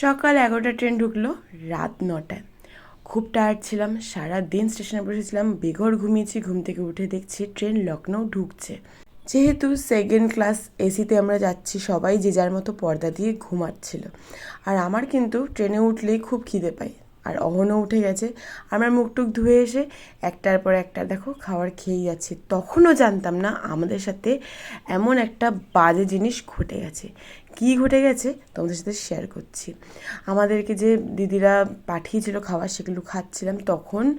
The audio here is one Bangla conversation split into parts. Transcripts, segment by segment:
সকাল এগারোটা ট্রেন ঢুকলো রাত নটায়। খুব টায়ার্ড ছিলাম সারা দিন স্টেশনে বসেছিলাম, বেঘর ঘুমিয়েছি, ঘুম থেকে উঠে দেখছি ট্রেন লখনৌ ঢুকছে। যেহেতু সেকেন্ড ক্লাস এসিতে আমরা যাচ্ছি, সবাই যে যার মতো পর্দা দিয়ে ঘুমাচ্ছিল। আর আমার কিন্তু ট্রেনে উঠলেই খুব খিদে পাই আর অহনও উঠে গেছে। আমার মুখ টুক ধুয়ে এসে একটার পর একটা, দেখো, খাবার খেয়েই যাচ্ছি। তখনও জানতাম না আমাদের সাথে এমন একটা বাজে জিনিস ঘটে গেছে। কী ঘটে গেছে তোমাদের সাথে শেয়ার করছি। আমাদেরকে যে দিদিরা পাঠিয়েছিল খাবার সেগুলো খাচ্ছিলাম, তখন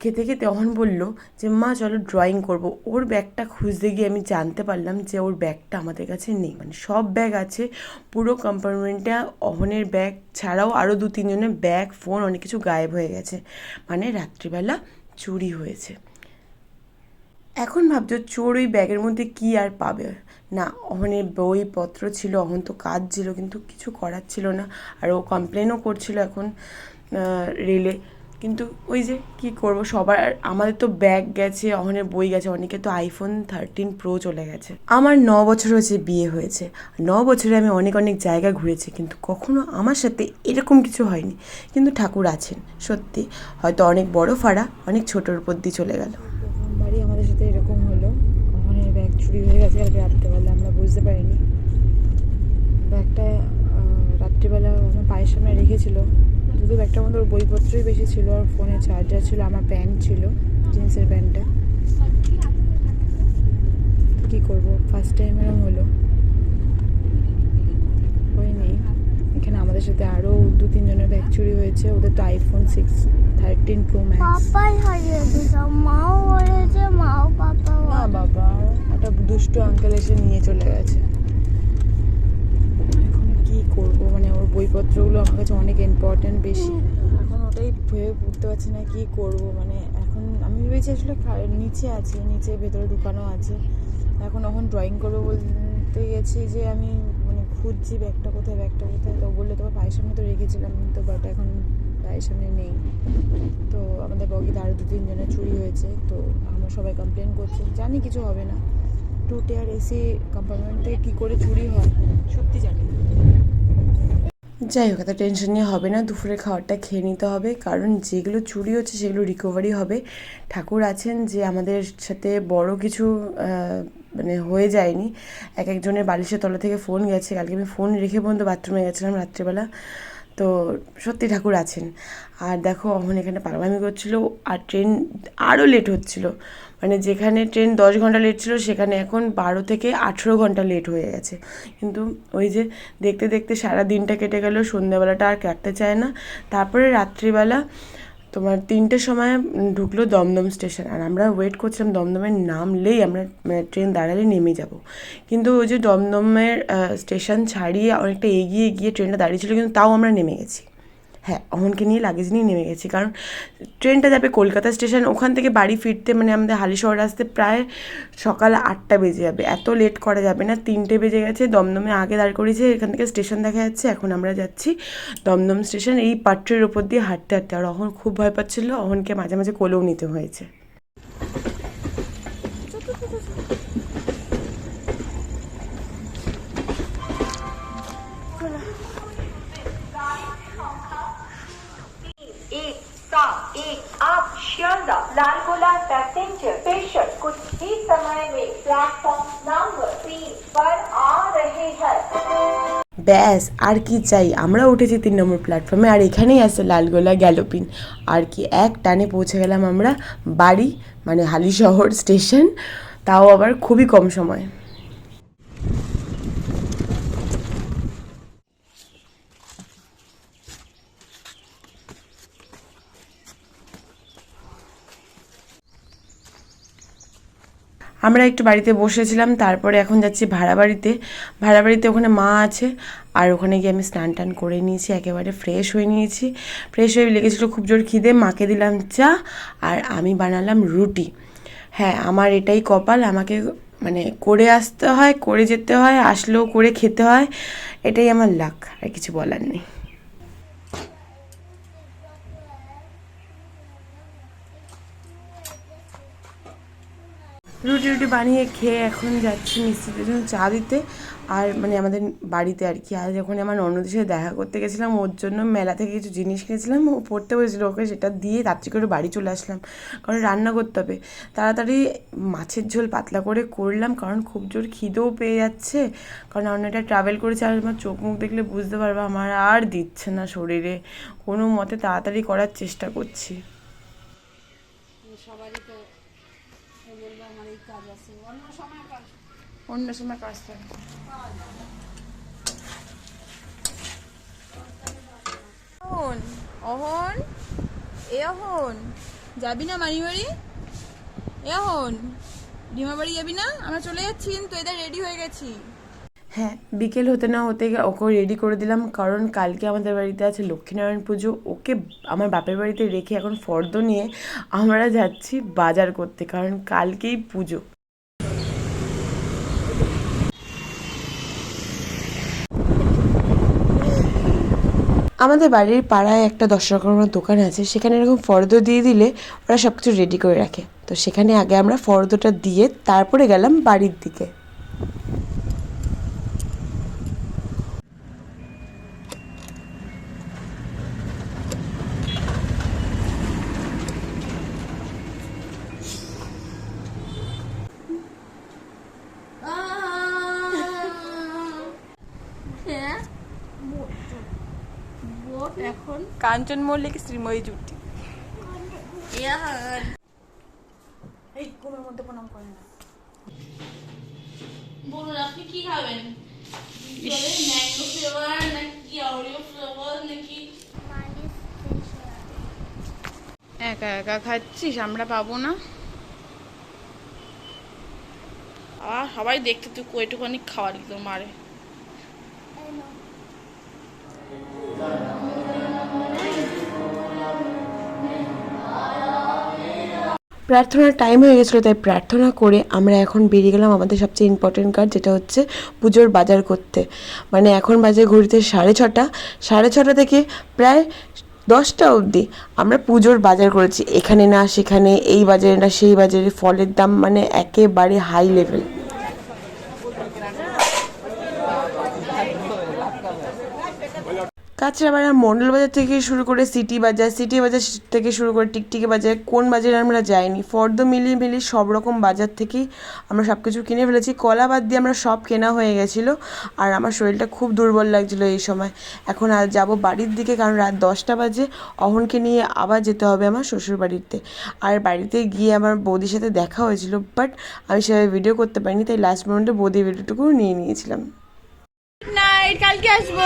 খেতে খেতে অহন বলল যে, মা, চলো ড্রয়িং করব। ওর ব্যাগটা খুঁজতে গিয়ে আমি জানতে পারলাম যে, ওর ব্যাগটা আমাদের কাছে নেই। মানে সব ব্যাগ আছে, পুরো কম্পার্টমেন্টটা অহনের ব্যাগ ছাড়াও আরও দু তিনজনের ব্যাগ ফোন অনেক কিছু গায়েব হয়ে গেছে। মানে রাত্রিবেলা চুরি হয়েছে। এখন ভাবছ চোর ওই ব্যাগের মধ্যে কি আর পাবে? না, অহনের বইপত্র ছিল, অহন তো কাজ ছিল কিন্তু কিছু করার ছিল না। আর ও কমপ্লেনও করছিল এখন রেলে কিন্তু ওই যে কি করব, সবার, আমাদের তো ব্যাগ গেছে, অহনের বই গেছে, অনেকে তো আইফোন থার্টিন প্রো চলে গেছে। আমার ন বছর হয়েছে বিয়ে হয়েছে। ন বছরে আমি অনেক অনেক জায়গা ঘুরেছি, কিন্তু কখনো আমার সাথে এরকম কিছু হয়নি। কিন্তু ঠাকুর আছেন, সত্যি। হয়তো অনেক বড় ফাড়া, অনেক ছোটোর উপর দিয়ে চলে গেল প্রথমবারই আমাদের সাথে এরকম হলো অহনের ব্যাগ চুরি হয়ে গেছে, কালকে রাত্রেবেলা, আমরা বুঝতে পারিনি। ব্যাগটা রাত্রিবেলা আমার পায়ের সামনে রেখেছিল। দুটো ব্যাগটার মধ্যে ওর বইপত্রই বেশি ছিল, আর ফোনে চার্জার ছিল, আমার প্যান্ট ছিল, জিন্সের প্যান্টটা। কী করব? ফার্স্ট টাইম এরকম হলো। হয়নি। এখানে আমাদের সাথে আরও দু তিনজনের ব্যাগ চুরি হয়েছে, ওদের তো iPhone six thirteen pro max Papai হারিয়ে দিতাম মাও বলেছে মাও পাপা না বাবা একটা দুষ্টু আঙ্কেল এসে নিয়ে চলে গেছে। এখন কি করব? মানে ওর বইপত্রগুলো আমার কাছে অনেক ইম্পর্টেন্ট বেশি। এখন ওটাই ভেবে উঠতে পারছি না কি করব? মানে এখন আমি ভেবেছি আসলে নিচে আছে নিচে ভেতরে ঢুকানো আছে। এখন এখন ড্রয়িং করব বলতে গেছি যে আমি মানে খুঁজছি ব্যাগটা কোথায় ব্যাগটা কোথায়? তো বললে তোমার পায়ের সামনে তো রেখেছিলাম তো বাট এখন পায়ের সামনে নেই। তো আমাদের বগিতে আরও দু তিনজনের চুরি হয়েছে, তো আমরা সবাই কমপ্লেন করছি। জানি কিছু হবে না। টু টিয়ার এসি কম্পার্টমেন্ট থেকে কী করে চুরি হয়, সত্যি জানি যাই হোক, এত টেনশন নিয়ে হবে না। দুপুরের খাবারটা খেয়ে নিতে হবে। কারণ যেগুলো চুরি হচ্ছে, সেগুলো রিকভারি হবে। ঠাকুর আছেন যে আমাদের সাথে বড় কিছু মানে হয়ে যায়নি। এক একজনের বালিশের তলা থেকে ফোন গেছে। কালকে আমি ফোন রেখে পর্যন্ত বাথরুমে গেছিলাম রাত্রিবেলা। তো সত্যি ঠাকুর আছেন। আর দেখো অহন এখানে পাগলামি করছিল আর ট্রেন আরও লেট হচ্ছিল। মানে যেখানে ট্রেন দশ ঘণ্টা লেট ছিল, সেখানে এখন বারো থেকে আঠেরো ঘণ্টা লেট হয়ে গেছে। কিন্তু ওই যে দেখতে দেখতে সারা দিনটা কেটে গেল, সন্ধ্যাবেলাটা আর কাটতে চায় না। তারপরে রাত্রিবেলা তোমার তিনটের সময় ঢুকলো দমদম স্টেশন, আর আমরা ওয়েট করছিলাম দমদমের নামলেই আমরা মানে ট্রেন দাঁড়ালে নেমে যাব। কিন্তু ওই যে দমদমের স্টেশন ছাড়িয়ে অনেকটা এগিয়ে গিয়ে ট্রেনটা দাঁড়িয়েছিল কিন্তু তাও আমরা নেমে গেছি। হ্যাঁ অহনকে নিয়ে লাগেজ নিয়ে নেমে গেছি। কারণ ট্রেনটা যাবে কলকাতা স্টেশন, ওখান থেকে বাড়ি ফিরতে মানে আমাদের হালিশহর আসতে প্রায় সকাল আটটা বেজে যাবে। এত লেট করা যাবে না, তিনটে বেজে গেছে, দমদমে আগে দাঁড় করিয়েছে, এখান থেকে স্টেশন দেখা যাচ্ছে, এখন আমরা যাচ্ছি দমদম স্টেশন, এই পাট্রের ওপর দিয়ে হাঁটতে হাঁটতে। আর অহন খুব ভয় পাচ্ছিল, অহনকে মাঝে মাঝে কোলেও নিতে হয়েছে। पैसेंजर स्टेशन कुछ ही समय में प्लेटफॉर्म नंबर तीन पर आ रहे हैं ব্যাস আর কি চাই আমরা উঠেছি তিন নম্বর প্ল্যাটফর্মে আর এখানেই আছে লালগোলা গ্যালোপিন আর কি এক টানে পৌঁছে গেলাম আমরা বাড়ি মানে হালিশহর স্টেশন তাও আবার খুবই কম সময় আমরা একটু বাড়িতে বসেছিলাম, তারপরে এখন যাচ্ছি ভাড়া বাড়িতে ভাড়া বাড়িতে ওখানে মা আছে, আর ওখানে গিয়ে আমি স্নান টান করে নিয়েছি, একেবারে ফ্রেশ হয়ে নিয়েছি। ফ্রেশ হয়ে লেগেছিলো খুব জোর খিদে, মাকে দিলাম চা, আর আমি বানালাম রুটি। হ্যাঁ আমার এটাই কপাল, আমাকে মানে করে আসতে হয়, করে যেতে হয়, আসলেও করে খেতে হয়, এটাই আমার লাক, আর কিছু বলার নেই। রুটি রুটি বানিয়ে খেয়ে এখন যাচ্ছি মিস্ত্রিদের জন্য চা দিতে। আর মানে আমাদের বাড়িতে আর কি। আর যখন আমার ননদের সাথে দেখা করতে গেছিলাম, ওর জন্য মেলা থেকে কিছু জিনিস কিনেছিলাম, ও পড়তে বসেছিল ওকে সেটা দিয়ে রাত্রি করে বাড়ি চলে আসলাম। কারণ রান্না করতে হবে। তাড়াতাড়ি মাছের ঝোল পাতলা করে করলাম, কারণ খুব জোর খিদেও পেয়ে যাচ্ছে। কারণ অনেকটা ট্রাভেল করেছি, আর আমার চোখ মুখ দেখলে বুঝতে পারব, আমার আর দিচ্ছে না শরীরে। কোনো মতে তাড়াতাড়ি করার চেষ্টা করছি। অন্য সময় কাজ থাকে। অহন অহন এ অহন যাবি না মানি বাড়ি এ অহন ডিমা বাড়ি যাবি না? আমরা চলে যাচ্ছি কিন্তু এদের রেডি হয়ে গেছি। হ্যাঁ বিকেল হতে না হতে ওকে রেডি করে দিলাম কারণ কালকে আমাদের বাড়িতে আছে লক্ষ্মীনারায়ণ পুজো। ওকে আমার বাপের বাড়িতে রেখে এখন ফর্দ নিয়ে আমরা যাচ্ছি বাজার করতে কারণ কালকেই পুজো। আমাদের বাড়ির পাড়ায় একটা দশ রকমের দোকান আছে, সেখানে এরকম ফর্দ দিয়ে দিলে ওরা সব কিছু রেডি করে রাখে। তো সেখানে আগে আমরা ফর্দটা দিয়ে তারপরে গেলাম বাড়ির দিকে। এখন কাঞ্চন মল্লিক শ্রীময়ী জুটি। এই ঘুমের মধ্যে প্রণাম করে না। বলুন আপনি কি খাবেন? ম্যাঙ্গো ফ্লেভার নাকি অরিও ফ্লেভার নাকি? একা একা খাচ্ছিস? আমরা পাবো না। আর সবাই দেখতে তুই কইটুখানি খাওয়ালি তোর মারে প্রার্থনার টাইম হয়ে গেছিল, তাই প্রার্থনা করে আমরা এখন বেরিয়ে গেলাম আমাদের সবচেয়ে ইম্পর্টেন্ট কাজ যেটা হচ্ছে পুজোর বাজার করতে। মানে এখন বাজে ঘড়িতে সাড়ে ছটা সাড়ে ছটা থেকে প্রায় দশটা অবধি আমরা পুজোর বাজার করেছি। এখানে না, সেখানে, এই বাজারে না, সেই বাজারে ফলের দাম মানে একেবারে হাই লেভেল কাঁচরাপাড়া মন্ডল বাজার থেকে শুরু করে সিটি বাজার সিটি বাজার থেকে শুরু করে টিকটিকি বাজার, কোন বাজারে আমরা যাইনি। ফর্দ মিলিয়ে মিলিয়ে সব রকম বাজার থেকেই আমরা সব কিছু কিনে ফেলেছি। কলা বাদ দিয়ে আমরা সব কেনা হয়ে গেছিল আর আমার শরীরটা খুব দুর্বল লাগছিল এই সময়। এখন আর যাব বাড়ির দিকে কারণ রাত দশটা বাজে। অহনকে নিয়ে আবার যেতে হবে আমার শ্বশুর বাড়িতে আর বাড়িতে গিয়ে আমার বৌদির সাথে দেখা হয়েছিল বাট আমি সেভাবে ভিডিও করতে পারিনি, তাই লাস্ট মোমেন্টে বৌদির ভিডিওটুকু নিয়ে নিয়েছিলাম। নাইট কালকে আসব।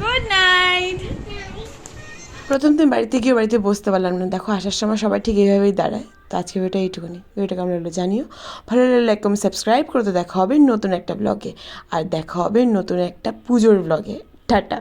গুড নাইট প্রথম দিন বাড়িতে গিয়ে বাড়িতে বসতে পারলাম না। দেখো, আসার সময় সবাই ঠিক এইভাবেই দাঁড়ায়। তো আজকে ভিডিওটা এইটুকুনি। ভিডিওটা কেমন লাগল জানিও। ভালো লাগলে লাইক কমেন্ট সাবস্ক্রাইব করতে দেখা হবে নতুন একটা ব্লগে আর দেখা হবে নতুন একটা পুজোর ব্লগে টাটা।